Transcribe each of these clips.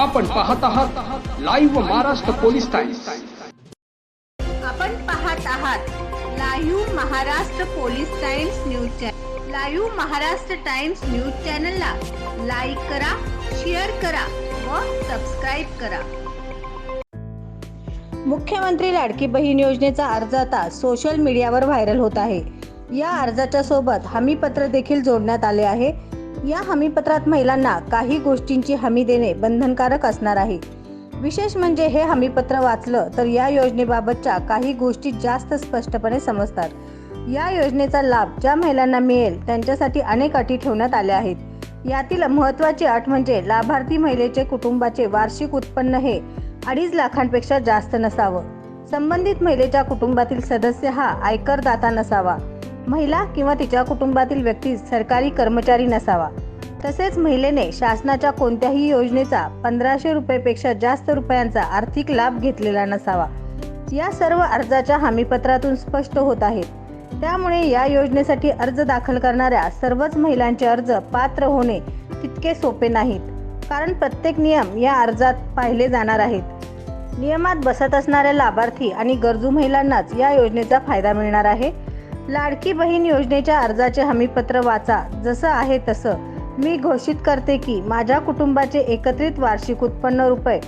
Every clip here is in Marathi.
आपण पाहत आहात लाईव्ह महाराष्ट्र पोलीस टाइम्स आपण पाहत आहात live Maharashtra police times news channel live Maharashtra times news चॅनलला लाईक करा शेअर करा व सबस्क्राईब करा. मुख्यमंत्री लाडकी बहीण योजनेचा अर्ज आता सोशल मीडियावर व्हायरल होत आहे. या अर्जाच्या सोबत हमीपत्र देखील जोडण्यात आले आहे. या हमीपत्रात महिलांना काही गोष्टींची हमी देणे बंधनकारक असणार आहे. विशेष म्हणजे हे हमीपत्र वाचलं तर या योजनेबाबतच्या काही गोष्टी जास्त स्पष्टपणे समजतात. या योजनेचा लाभ ज्या महिलांना मिळेल त्यांच्यासाठी अनेक अटी ठेवण्यात आल्या आहेत. यातील महत्त्वाची अट म्हणजे लाभार्थी महिलेचे कुटुंबाचे वार्षिक उत्पन्न हे अडीच लाखांपेक्षा जास्त नसावं. संबंधित महिलेच्या कुटुंबातील सदस्य हा आयकरदाता नसावा. महिला किंवा तिच्या कुटुंबातील व्यक्ती सरकारी कर्मचारी नसावा. तसेच महिलेने शासनाच्या कोणत्याही योजनेचा पंधराशे रुपयेपेक्षा जास्त रुपयांचा आर्थिक लाभ घेतलेला नसावा. या सर्व अर्जाच्या हमीपत्रातून स्पष्ट होत आहेत. त्यामुळे या योजनेसाठी अर्ज दाखल करणाऱ्या सर्वच महिलांचे अर्ज पात्र होणे तितके सोपे नाहीत. कारण प्रत्येक नियम या अर्जात पाहिले जाणार आहेत. नियमात बसत असणाऱ्या लाभार्थी आणि गरजू महिलांनाच या योजनेचा फायदा मिळणार आहे. लाडकी बहीण योजनेच्या अर्जाचे हमीपत्र वाचा जसं आहे तसं. मी घोषित करते की माझ्या कुटुंबाचे एकत्रित वार्षिक उत्पन्न रुपये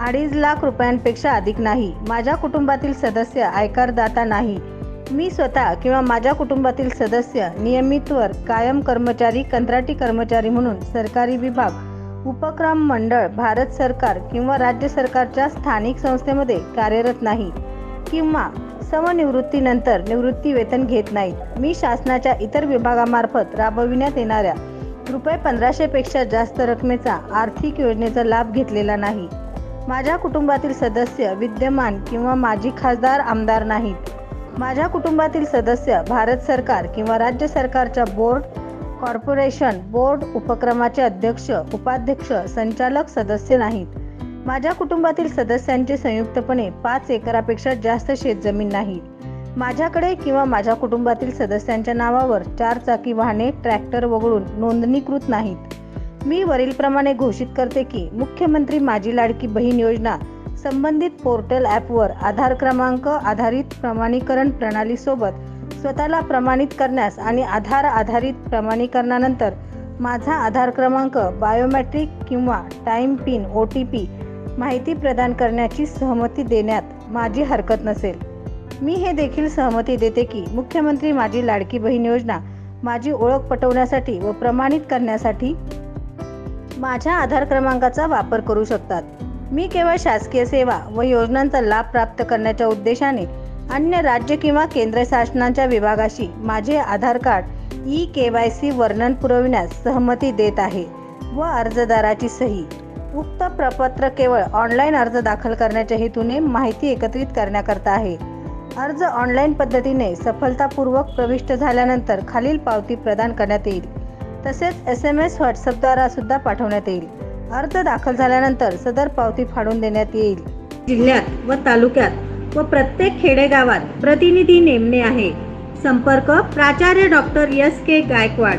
अडीच लाख रुपयांपेक्षा अधिक नाही. माझ्या कुटुंबातील सदस्य आयकरदाता नाही. मी स्वतः किंवा माझ्या कुटुंबातील सदस्य नियमितवर कायम कर्मचारी कंत्राटी कर्मचारी म्हणून सरकारी विभाग उपक्रम मंडळ भारत सरकार किंवा राज्य सरकारच्या स्थानिक संस्थेमध्ये कार्यरत नाही. किंवा समनिवृत्तीनंतर निवृत्ती वेतन घेत नाहीत. मी शासनाच्या इतर विभागामार्फत राबविण्यात येणाऱ्या रुपये पंधराशेपेक्षा जास्त रकमेचा आर्थिक योजनेचा लाभ घेतलेला नाही. माझ्या कुटुंबातील सदस्य विद्यमान किंवा माजी खासदार आमदार नाहीत. माझ्या कुटुंबातील सदस्य भारत सरकार किंवा राज्य सरकारच्या बोर्ड कॉर्पोरेशन बोर्ड उपक्रमाचे अध्यक्ष उपाध्यक्ष संचालक सदस्य नाहीत. माझ्या कुटुंबातील सदस्यांचे संयुक्तपणे पाच एकरापेक्षा जास्त शेतजमीन नाही. माझ्याकडे किंवा माझ्या कुटुंबातील सदस्यांच्या नावावर चार चाकी वाहने ट्रॅक्टर वगळून नोंदणीकृत नाहीत. मी वरीलप्रमाणे घोषित करते की मुख्यमंत्री माझी लाडकी बहीण योजना संबंधित पोर्टल ॲपवर आधार क्रमांक आधारित प्रमाणीकरण प्रणालीसोबत स्वतःला प्रमाणित करण्यास आणि आधार आधारित प्रमाणीकरणानंतर माझा आधार क्रमांक बायोमॅट्रिक किंवा time pin O T P माहिती प्रदान करण्याची सहमती देण्यात माझी हरकत नसेल. मी हे देखील सहमती देते की मुख्यमंत्री माझी लाडकी बहीण योजना माझी ओळख पटवण्यासाठी व प्रमाणित करण्यासाठी माझ्या आधार क्रमांकाचा वापर करू शकतात. मी केवळ शासकीय सेवा व योजनांचा लाभ प्राप्त करण्याच्या उद्देशाने अन्य राज्य किंवा केंद्र शासनाच्या विभागाशी माझे Aadhaar card E K Y C वर्णन पुरविण्यास सहमती देत आहे व अर्जदाराची सही उक्त प्रपत्र केवळ ऑनलाईन अर्ज दाखल करण्याच्या हेतूने माहिती एकत्रित करण्याकरता आहे. अर्ज ऑनलाईन पद्धतीने सफलतापूर्वक प्रविष्ट झाल्यानंतर खालील पावती प्रदान करण्यात येईल. तसेच एस एम एस व्हॉट्सअपद्वारा सुद्धा पाठवण्यात येईल. अर्ज दाखल झाल्यानंतर सदर पावती फाडून देण्यात येईल. जिल्ह्यात व तालुक्यात व प्रत्येक खेडेगावात प्रतिनिधी नेमणे आहे. संपर्क प्राचार्य doctor S K Gaikwad.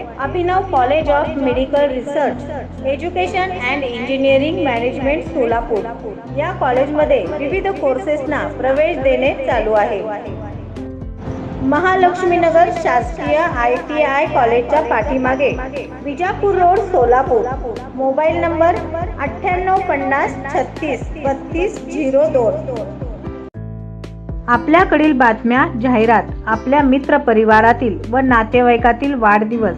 Abhinav college of medical research education and engineering management Solapur. या कॉलेजमध्ये विविध कोर्सेसना प्रवेश देणे चालू आहे. महालक्ष्मीनगर शासकीय आय टी आय कॉलेजच्या पाठीमागे Vijapur road Solapur. Mobile number अठ्ठ्याण्णव पन्नास छत्तीस बत्तीस झिरो दोन. आपल्याकडील बातम्या जाहिरात आपल्या मित्र परिवारातील व नातेवाईकातील वाढदिवस